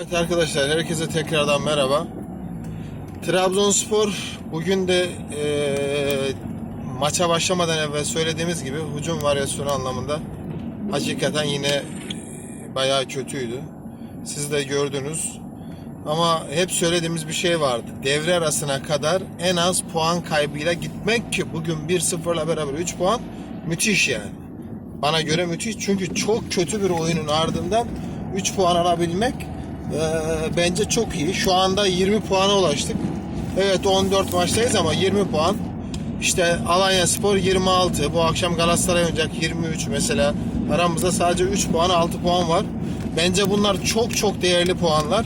Evet arkadaşlar herkese tekrardan merhaba. Trabzonspor bugün de eee, maça başlamadan evvel söylediğimiz gibi hücum varyasyonu anlamında hakikaten yine bayağı kötüydü. Siz de gördünüz. Ama hep söylediğimiz bir şey vardı. Devre arasına kadar en az puan kaybıyla gitmek ki bugün 1-0'la beraber 3 puan müthiş yani. Bana göre müthiş çünkü çok kötü bir oyunun ardından 3 puan alabilmek eee, bence çok iyi. Şu anda 20 puana ulaştık. Evet 14 maçtayız ama 20 puan. İşte Alanya Spor 26. Bu akşam Galatasaray oynayacak 23 mesela. Aramızda sadece 3 puan 6 puan var. Bence bunlar çok çok değerli puanlar.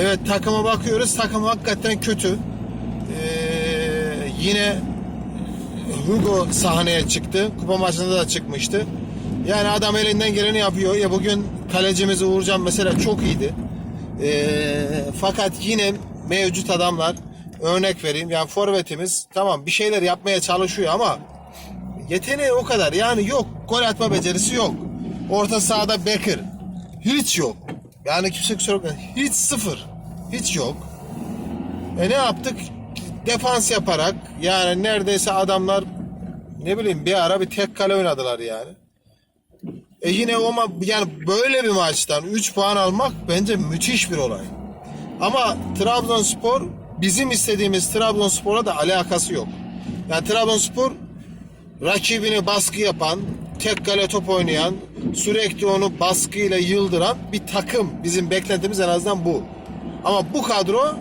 Evet takıma bakıyoruz. Takım hakikaten kötü. Ee, yine Hugo sahneye çıktı. Kupa maçında da çıkmıştı. Yani adam elinden geleni yapıyor. Ya bugün kalecimiz Uğurcan mesela çok iyiydi. Ee, fakat yine mevcut adamlar örnek vereyim. Yani forvetimiz tamam bir şeyler yapmaya çalışıyor ama yeteneği o kadar. Yani yok. Gol atma becerisi yok. Orta sahada Becker. Hiç yok. Yani kimse kusura bakmasın. Hiç sıfır. Hiç yok. E ne yaptık? Defans yaparak yani neredeyse adamlar ne bileyim bir ara bir tek kale oynadılar yani. E yine o ma- yani böyle bir maçtan 3 puan almak bence müthiş bir olay. Ama Trabzonspor bizim istediğimiz Trabzonspor'a da alakası yok. Yani Trabzonspor rakibini baskı yapan, tek kale top oynayan, sürekli onu baskıyla yıldıran bir takım. Bizim beklentimiz en azından bu. Ama bu kadro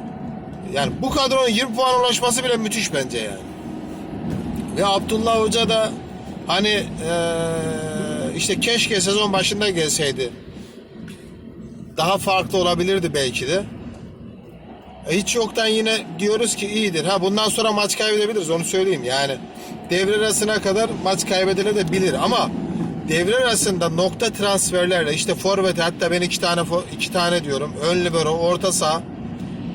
yani bu kadronun 20 puan ulaşması bile müthiş bence yani. Ve Abdullah Hoca da hani eee, işte keşke sezon başında gelseydi. Daha farklı olabilirdi belki de. E, Hiç yoktan yine diyoruz ki iyidir. Ha bundan sonra maç kaybedebiliriz onu söyleyeyim. Yani devre arasına kadar maç kaybedilebilir ama devre arasında nokta transferlerle işte forvet hatta ben iki tane iki tane diyorum. Ön libero, orta saha,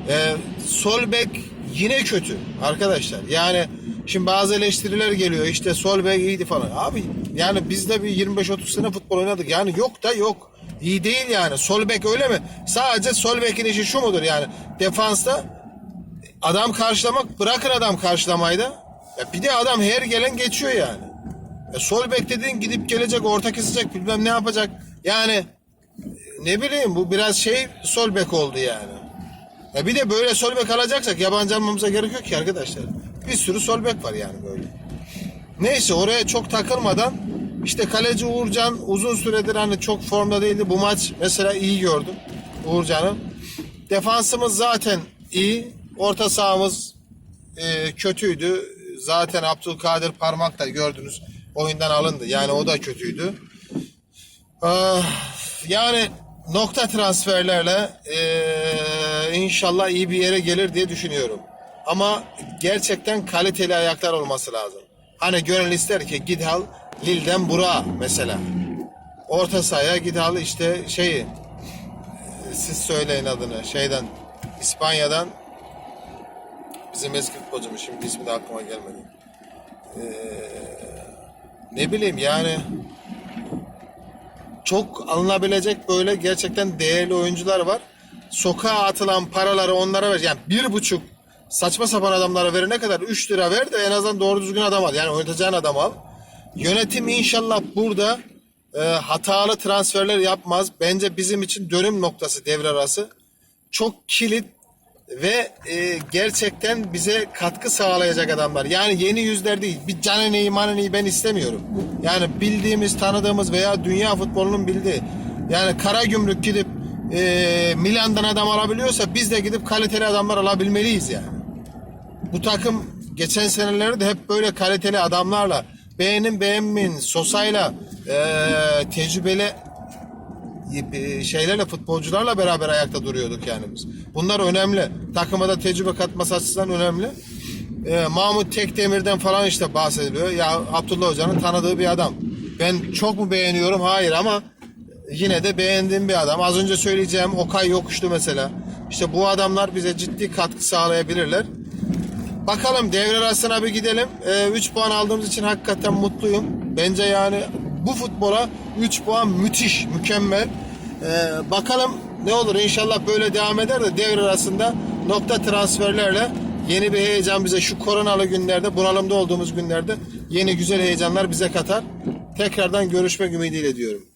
e, sol bek yine kötü arkadaşlar. Yani şimdi bazı eleştiriler geliyor işte sol bek iyiydi falan. Abi yani biz de bir 25-30 sene futbol oynadık. Yani yok da yok. İyi değil yani. Sol bek öyle mi? Sadece sol bekin işi şu mudur yani? Defansta adam karşılamak bırakın adam karşılamayı. Ya bir de adam her gelen geçiyor yani. Ya sol bek dediğin gidip gelecek, orta kesecek, bilmem ne yapacak. Yani ne bileyim bu biraz şey sol bek oldu yani. Ya bir de böyle sol bek alacaksak yabancı almamıza gerek yok ki arkadaşlar. Bir sürü sol bek var yani böyle. Neyse oraya çok takılmadan işte kaleci Uğurcan uzun süredir hani çok formda değildi. Bu maç mesela iyi gördüm Uğurcan'ı. Defansımız zaten iyi. Orta sahamız e, kötüydü. Zaten Abdülkadir Parmak da gördünüz oyundan alındı. Yani o da kötüydü. Ah, yani nokta transferlerle eee, inşallah iyi bir yere gelir diye düşünüyorum. Ama gerçekten kaliteli ayaklar olması lazım. Hani gönül ister ki git al Lille'den Burak'ı mesela. Orta sahaya git al işte şeyi eee, siz söyleyin adını şeyden İspanya'dan bizim eski futbolcumuz şimdi ismi de aklıma gelmedi. Eee, ne bileyim yani çok alınabilecek böyle gerçekten değerli oyuncular var. Sokağa atılan paraları onlara ver. Yani bir buçuk saçma sapan adamlara verene kadar 3 lira ver de en azından doğru düzgün adam al. Yani oynatacağın adam al. Yönetim inşallah burada e, hatalı transferler yapmaz. Bence bizim için dönüm noktası devre arası. Çok kilit ve e, gerçekten bize katkı sağlayacak adamlar. Yani yeni yüzler değil. Bir Canene'yi Manene'yi ben istemiyorum. Yani bildiğimiz, tanıdığımız veya dünya futbolunun bildiği. Yani kara gümrük gidip e, Milan'dan adam alabiliyorsa biz de gidip kaliteli adamlar alabilmeliyiz yani. Bu takım geçen senelerde hep böyle kaliteli adamlarla beğenin beğenmeyin Sosa'yla e, tecrübeli e, şeylerle futbolcularla beraber ayakta duruyorduk yani biz. Bunlar önemli. Takıma da tecrübe katması açısından önemli. Ee, Mahmut Tekdemir'den falan işte bahsediliyor. Ya Abdullah Hoca'nın tanıdığı bir adam. Ben çok mu beğeniyorum? Hayır ama yine de beğendiğim bir adam. Az önce söyleyeceğim Okay Yokuşlu mesela. İşte bu adamlar bize ciddi katkı sağlayabilirler. Bakalım devre arasına bir gidelim. 3 puan aldığımız için hakikaten mutluyum. Bence yani bu futbola 3 puan müthiş, mükemmel. Ee, bakalım Ne olur inşallah böyle devam eder de devre arasında nokta transferlerle yeni bir heyecan bize şu koronalı günlerde, bunalımda olduğumuz günlerde yeni güzel heyecanlar bize katar. Tekrardan görüşmek ümidiyle diyorum.